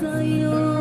Sayo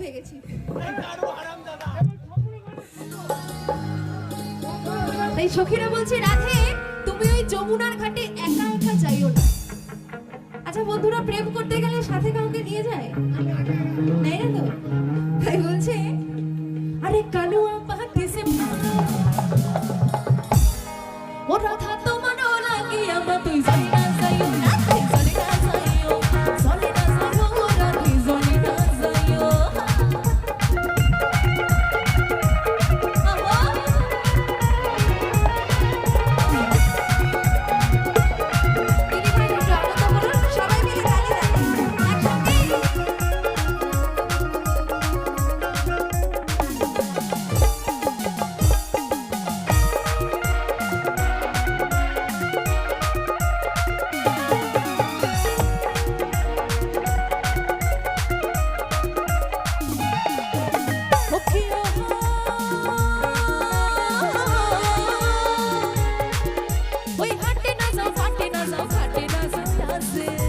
হয়ে গেছি তাই সখীরা বলছে, রাধে, তুমি ওই যমুনার ঘাটে একা একা যাইও না। আচ্ছা বন্ধুরা, প্রেম করতে গেলে সাথে কাউকে নিয়ে যায়? fazer.